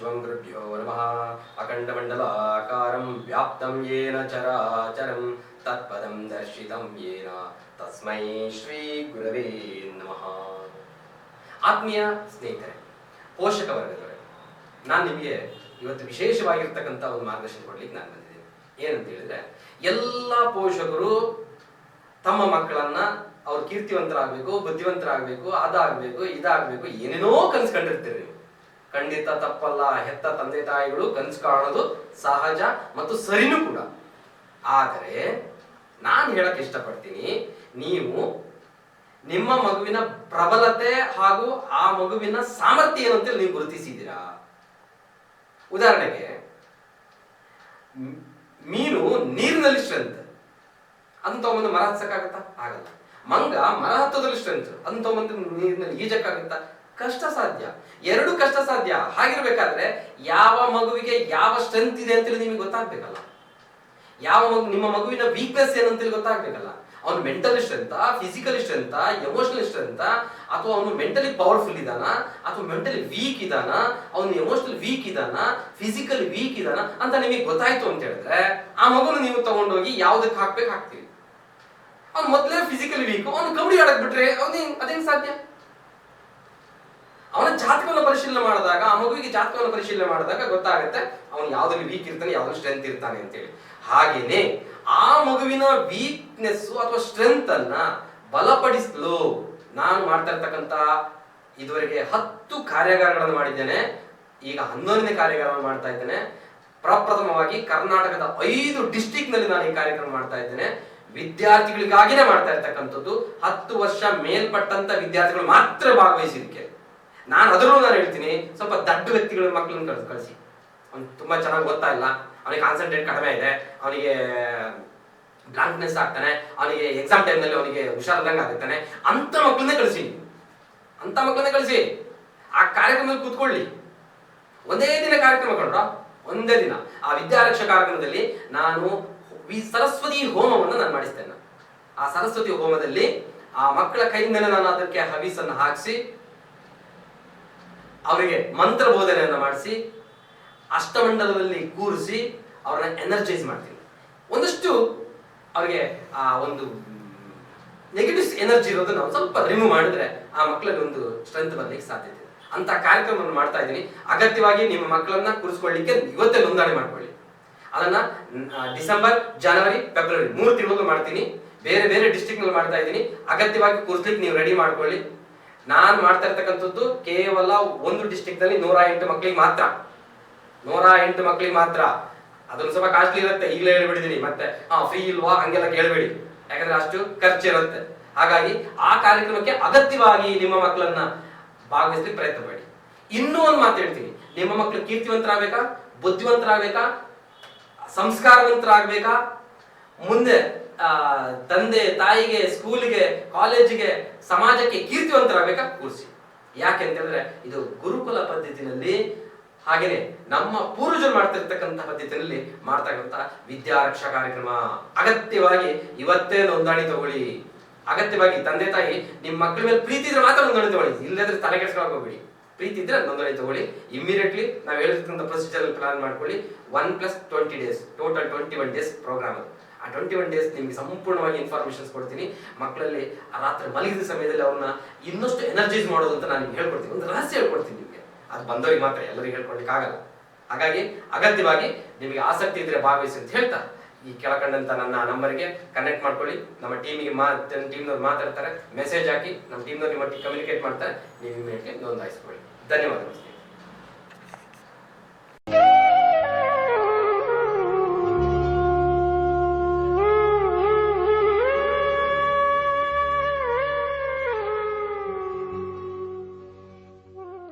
ಗುರುಭ್ಯೋ ನಮಃ ಅಖಂಡಮಂಡಲಾಕಾರಂ ವ್ಯಾಪ್ತಂ ಯೇನ ಚರಾಚರಂ ತತ್ಪದಂ ದರ್ಶಿತಂ ಯೇನ ತಸ್ಮೈ ಶ್ರೀ ಗುರವೇ ನಮಃ ಆತ್ಮೀಯ ಸ್ನೇಹಿತರೆ ಪೋಷಕ ವರ್ಗದವರೇ ನಾನು ನಿಮಗೆ ಇವತ್ತು ವಿಶೇಷವಾಗಿರ್ತಕ್ಕಂಥ ಒಂದು ಮಾರ್ಗದರ್ಶನ ಕೊಡ್ಲಿಕ್ಕೆ ನಾನು ಬಂದಿದ್ದೇನೆ. ಏನಂತ ಹೇಳಿದ್ರೆ, ಎಲ್ಲ ಪೋಷಕರು ತಮ್ಮ ಮಕ್ಕಳನ್ನ ಅವ್ರು ಕೀರ್ತಿವಂತರಾಗಬೇಕು, ಬುದ್ಧಿವಂತರಾಗಬೇಕು, ಅದಾಗಬೇಕು, ಇದಾಗಬೇಕು, ಏನೇನೋ ಕನ್ಸ್ಕೊಂಡಿರ್ತೀರಿ ನೀವು. ಖಂಡಿತ ತಪ್ಪಲ್ಲ. ಹೆತ್ತ ತಂದೆ ತಾಯಿಗಳು ಕನ್ಸು ಕಾಣೋದು ಸಹಜ ಮತ್ತು ಸರಿನೂ ಕೂಡ. ಆದರೆ ನಾನು ಹೇಳಕ್ ಇಷ್ಟಪಡ್ತೀನಿ, ನೀವು ನಿಮ್ಮ ಮಗುವಿನ ಪ್ರಬಲತೆ ಹಾಗೂ ಆ ಮಗುವಿನ ಸಾಮರ್ಥ್ಯ ಏನು ಅಂತೇಳಿ ನೀವು ಗುರುತಿಸಿದ್ದೀರಾ? ಉದಾಹರಣೆಗೆ, ಮೀನು ನೀರಿನಲ್ಲಿ ಸ್ಟ್ರೆಂತ್ ಅದನ್ನ ತಗೊಂಬಂದು ಮರ ಹತ್ಸಕ್ಕಾಗತ್ತಾ? ಆಗಲ್ಲ. ಮಂಗ ಮರ ಹತ್ತೋದ್ರಲ್ಲಿ ಸ್ಟ್ರೆಂತ್ ಅದನ್ನ ತಗೊಂಬಂದು ನೀರಿನಲ್ಲಿ ಈಜಕ್ಕಾಗತ್ತಾ? ಕಷ್ಟ ಸಾಧ್ಯ ಎರಡು ಕಷ್ಟ ಸಾಧ್ಯ ಹಾಗಿರ್ಬೇಕಾದ್ರೆ ಯಾವ ಮಗುವಿಗೆ ಯಾವ ಸ್ಟ್ರೆಂತ್ ಇದೆ ಅಂತೇಳಿ ನಿಮಗೆ ಗೊತ್ತಾಗ್ಬೇಕಲ್ಲ. ಯಾವ ಮಗು, ನಿಮ್ಮ ಮಗುವಿನ ವೀಕ್ನೆಸ್ ಏನಂತೇಳಿ ಗೊತ್ತಾಗ್ಬೇಕಲ್ಲ. ಅವನು mental strength physically strength emotional strength ಅಥವಾ ಅವನು ಮೆಂಟಲಿ ಪವರ್ಫುಲ್ ಇದಾನ ಅಥವಾ ಮೆಂಟಲಿ ವೀಕ್ ಇದಾನ ಅವನು ಎಮೋಷನಲ್ ವೀಕ್ ಇದ್ದಾನ ಫಿಸಿಕಲಿ ವೀಕ್ ಇದಾನ ಅಂತ ನಿಮಗೆ ಗೊತ್ತಾಯ್ತು ಅಂತ ಹೇಳಿದ್ರೆ ಆ ಮಗುನ ನೀವು ತಗೊಂಡೋಗಿ ಯಾವ್ದಕ್ಕೆ ಹಾಕ್ಬೇಕು ಹಾಕ್ತೀವಿ ಅವ್ನು ಮೊದಲೇ ಫಿಸಿಕಲಿ ವೀಕ್ ಅವ್ನು ಕಬಡ್ಡಿ ಆಡಕ್ ಬಿಟ್ರೆ ಅವನೇ ಅದೇನ್ ಸಾಧ್ಯ? ಅವನ ಜಾತಕವನ್ನು ಪರಿಶೀಲನೆ ಮಾಡಿದಾಗ, ಆ ಮಗುವಿಗೆ ಜಾತಕವನ್ನು ಪರಿಶೀಲನೆ ಮಾಡಿದಾಗ ಗೊತ್ತಾಗುತ್ತೆ ಅವನು ಯಾವ್ದ್ರಲ್ಲಿ ವೀಕ್ ಇರ್ತಾನೆ, ಯಾವ್ದ್ರಲ್ಲಿ ಸ್ಟ್ರೆಂತ್ ಇರ್ತಾನೆ ಅಂತೇಳಿ. ಹಾಗೇನೆ ಆ ಮಗುವಿನ ವೀಕ್ನೆಸ್ ಅಥವಾ ಸ್ಟ್ರೆಂತ್ ಅನ್ನ ಬಲಪಡಿಸಲು. ನಾನು ಮಾಡ್ತಾ ಇರ್ತಕ್ಕಂತ ಇದುವರೆಗೆ ಹತ್ತು ಕಾರ್ಯಾಗಾರಗಳನ್ನು ಮಾಡಿದ್ದೇನೆ. ಈಗ ಹನ್ನೊಂದನೇ ಕಾರ್ಯಾಗಾರವನ್ನು ಮಾಡ್ತಾ ಇದ್ದೇನೆ. ಪ್ರಪ್ರಥಮವಾಗಿ ಕರ್ನಾಟಕದ ಐದು ಡಿಸ್ಟಿಕ್ನಲ್ಲಿ ನಾನು ಈ ಕಾರ್ಯಕ್ರಮ ಮಾಡ್ತಾ ಇದ್ದೇನೆ. ವಿದ್ಯಾರ್ಥಿಗಳಿಗಾಗಿನೇ ಮಾಡ್ತಾ ಇರ್ತಕ್ಕಂಥದ್ದು. ಹತ್ತು ವರ್ಷ ಮೇಲ್ಪಟ್ಟಂತ ವಿದ್ಯಾರ್ಥಿಗಳು ಮಾತ್ರ ಭಾಗವಹಿಸಿದಕ್ಕೆ ನಾನು ಅದರಲ್ಲೂ ನಾನು ಹೇಳ್ತೀನಿ, ಸ್ವಲ್ಪ ದಡ್ಡ ವ್ಯಕ್ತಿಗಳ ಮಕ್ಕಳನ್ನ ಕಳ್ಸಿ, ಕಳಿಸಿ. ಅವ್ನು ತುಂಬ ಚೆನ್ನಾಗಿ ಓದ್ತಾ ಇಲ್ಲ, ಅವನಿಗೆ ಕಾನ್ಸಂಟ್ರೇಟ್ ಕಡಿಮೆ ಇದೆ, ಅವನಿಗೆ ಬ್ಲಾಂಕ್ನೆಸ್ ಆಗ್ತಾನೆ, ಅವನಿಗೆ ಎಕ್ಸಾಮ್ ಟೈಮ್ನಲ್ಲಿ ಅವನಿಗೆ ಹುಷಾರಿಲ್ದಂಗೆ ಆಗುತ್ತಾನೆ. ಅಂಥ ಮಕ್ಕಳನ್ನೇ ಕಳಿಸಿ. ಅಂಥ ಮಕ್ಕಳನ್ನೇ ಕಳಿಸಿ. ಆ ಕಾರ್ಯಕ್ರಮದಲ್ಲಿ ಕೂತ್ಕೊಳ್ಳಿ. ಒಂದೇ ದಿನ ಕಾರ್ಯಕ್ರಮ ಕಂಡ್ರ ಒಂದೇ ದಿನ. ಆ ವಿದ್ಯಾರಕ್ಷ ಕಾರ್ಯಕ್ರಮದಲ್ಲಿ ನಾನು ಸರಸ್ವತಿ ಹೋಮವನ್ನು ನಾನು ಮಾಡಿಸ್ತೇನೆ. ಆ ಸರಸ್ವತಿ ಹೋಮದಲ್ಲಿ ಆ ಮಕ್ಕಳ ಕೈಯಿಂದಲೇ ನಾನು ಅದಕ್ಕೆ ಹವೀಸನ್ನು ಹಾಕಿಸಿ ಅವರಿಗೆ ಮಂತ್ರ ಬೋಧನೆಯನ್ನು ಮಾಡಿಸಿ, ಅಷ್ಟಮಂಡಲದಲ್ಲಿ ಕೂರಿಸಿ ಅವರನ್ನ ಎನರ್ಜೈಸ್ ಮಾಡ್ತೀನಿ. ಒಂದಷ್ಟು ಅವರಿಗೆ ಆ ಒಂದು ನೆಗೆಟಿವ್ ಎನರ್ಜಿ ಇರೋದು ನಾವು ಸ್ವಲ್ಪ ರಿಮೂವ್ ಮಾಡಿದ್ರೆ ಆ ಮಕ್ಕಳಲ್ಲಿ ಒಂದು ಸ್ಟ್ರೆಂತ್ ಬರ್ಲಿಕ್ಕೆ ಸಾಧ್ಯತೆ ಅಂತ ಕಾರ್ಯಕ್ರಮವನ್ನು ಮಾಡ್ತಾ ಇದ್ದೀನಿ. ಅಗತ್ಯವಾಗಿ ನಿಮ್ಮ ಮಕ್ಕಳನ್ನ ಕೂರಿಸ್ಕೊಳ್ಳಿಕ್ಕೆ ಇವತ್ತೇ ನೋಂದಣಿ ಮಾಡ್ಕೊಳ್ಳಿ. ಅದನ್ನ ಡಿಸೆಂಬರ್, ಜನವರಿ, ಫೆಬ್ರವರಿ ಮೂರು ತಿಂಗಳು ಮಾಡ್ತೀನಿ. ಬೇರೆ ಬೇರೆ ಡಿಸ್ಟಿಕ್ನಲ್ಲಿ ನಲ್ಲಿ ಮಾಡ್ತಾ ಇದ್ದೀನಿ. ಅಗತ್ಯವಾಗಿ ಕೂರಿಸ್ಲಿಕ್ಕೆ ನೀವು ರೆಡಿ ಮಾಡ್ಕೊಳ್ಳಿ. ನಾನು ಮಾಡ್ತಾ ಇರ್ತಕ್ಕಂಥದ್ದು ಕೇವಲ ಒಂದು ಡಿಸ್ಟಿಕ್ನಲ್ಲಿ ನೂರ ಎಂಟು ಮಕ್ಕಳಿಗೆ ಮಾತ್ರ. ನೂರ ಎಂಟು ಮಕ್ಕಳಿಗೆ ಮಾತ್ರ. ಅದೊಂದು ಸ್ವಲ್ಪ ಕಾಸ್ಟ್ಲಿ ಇರುತ್ತೆ, ಈಗಲೇ ಹೇಳ್ಬಿಟ್ಟಿದ್ದೀನಿ ಮತ್ತೆ, ಹಾ ಫ್ರೀ ಇಲ್ವಾ? ಹಂಗೆಲ್ಲ ಕೇಳಬೇಡಿ. ಯಾಕಂದ್ರೆ ಅಷ್ಟು ಖರ್ಚು ಇರುತ್ತೆ. ಹಾಗಾಗಿ ಆ ಕಾರ್ಯಕ್ರಮಕ್ಕೆ ಅಗತ್ಯವಾಗಿ ನಿಮ್ಮ ಮಕ್ಕಳನ್ನ ಭಾಗವಹಿಸಲಿಕ್ಕೆ ಪ್ರಯತ್ನ ಮಾಡಿ ಇನ್ನೂ ಒಂದು ಮಾತು ಹೇಳ್ತೀನಿ. ನಿಮ್ಮ ಮಕ್ಕಳು ಕೀರ್ತಿವಂತರಾಗಬೇಕಾ? ಬುದ್ಧಿವಂತರಾಗಬೇಕಾ? ಸಂಸ್ಕಾರವಂತರಾಗಬೇಕಾ? ಮುಂದೆ ತಂದೆ ತಾಯಿಗೆ, ಸ್ಕೂಲ್ಗೆ, ಕಾಲೇಜಿಗೆ, ಸಮಾಜಕ್ಕೆ ಕೀರ್ತಿವಂತರಾಗಬೇಕಾ? ಕೂರಿಸಿ. ಯಾಕೆ ಅಂತಂದ್ರೆ ಇದು ಗುರುಕುಲ ಪದ್ಧತಿನಲ್ಲಿ ಹಾಗೇನೆ ನಮ್ಮ ಪೂರ್ವಜರು ಮಾಡ್ತಿರ್ತಕ್ಕಂಥ ಪದ್ಧತಿಯಲ್ಲಿ ಮಾಡ್ತಕ್ಕಂಥ ವಿದ್ಯಾರಕ್ಷಾ ಕಾರ್ಯಕ್ರಮ ಅಗತ್ಯವಾಗಿ ಇವತ್ತೇ ನೋಂದಣಿ ತಗೊಳ್ಳಿ. ಅಗತ್ಯವಾಗಿ ತಂದೆ ತಾಯಿ ನಿಮ್ಮ ಮಕ್ಕಳ ಮೇಲೆ ಪ್ರೀತಿ ಇದ್ರೆ ಮಾತ್ರ ನೋಂದಣಿ ತಗೊಳ್ಳಿ. ಇಲ್ಲದ್ರೆ ತಲೆ ಕೆಡ್ಸ್ಕೊಳಕ್ ಪ್ರೀತಿ ಇದ್ರೆ ನೋಂದಣಿ ತಗೊಳ್ಳಿ. ಇಮಿಡಿಯೇಟ್ಲಿ ನಾವು ಹೇಳಿರ್ತಕ್ಕಂಥ ಪ್ರೊಸೀಜರ್ ಪ್ಲಾನ್ ಮಾಡ್ಕೊಳ್ಳಿ. One plus twenty days total twenty one days program ಆ ಟ್ವೆಂಟಿ ಒನ್ ಡೇಸ್ ನಿಮಗೆ ಸಂಪೂರ್ಣವಾಗಿ ಇನ್ಫಾರ್ಮೇಶನ್ಸ್ ಕೊಡ್ತೀನಿ. ಮಕ್ಕಳಲ್ಲಿ ಆ ರಾತ್ರಿ ಮಲಗಿದ ಸಮಯದಲ್ಲಿ ಅವ್ರನ್ನ ಇನ್ನಷ್ಟು ಎನರ್ಜೈಸ್ ಮಾಡೋದು ಅಂತ ನಾನು ಹೇಳ್ಕೊಡ್ತೀನಿ. ಒಂದು ರಹಸ್ಯ ಹೇಳ್ಕೊಡ್ತೀನಿ ನಿಮಗೆ. ಅದು ಬಂದವರಿಗೆ ಮಾತ್ರ ಎಲ್ಲರಿಗೂ ಹೇಳ್ಕೊಡ್ಲಿಕ್ಕೆ ಆಗಲ್ಲ ಹಾಗಾಗಿ ಅಗತ್ಯವಾಗಿ ನಿಮಗೆ ಆಸಕ್ತಿ ಇದ್ರೆ ಭಾಗವಹಿಸಿ ಅಂತ ಹೇಳ್ತಾ, ಈ ಕೆಳಕಂಡಂತ ನನ್ನ ನಂಬರ್ಗೆ ಕನೆಕ್ಟ್ ಮಾಡ್ಕೊಳ್ಳಿ. ನಮ್ಮ ಟೀಮಿಗೆ ಟೀಮ್ನವ್ರು ಮಾತಾಡ್ತಾರೆ. ಮೆಸೇಜ್ ಹಾಕಿ, ನಮ್ಮ ಟೀಮ್ನವ್ರು ನಿಮ್ಮ ಕಮ್ಯುನಿಕೇಟ್ ಮಾಡ್ತಾರೆ. ನೀವು ಇಮೇಲ್ಗೆ ನೋಂದಾಯಿಸ್ಕೊಳ್ಳಿ. ಧನ್ಯವಾದಗಳು.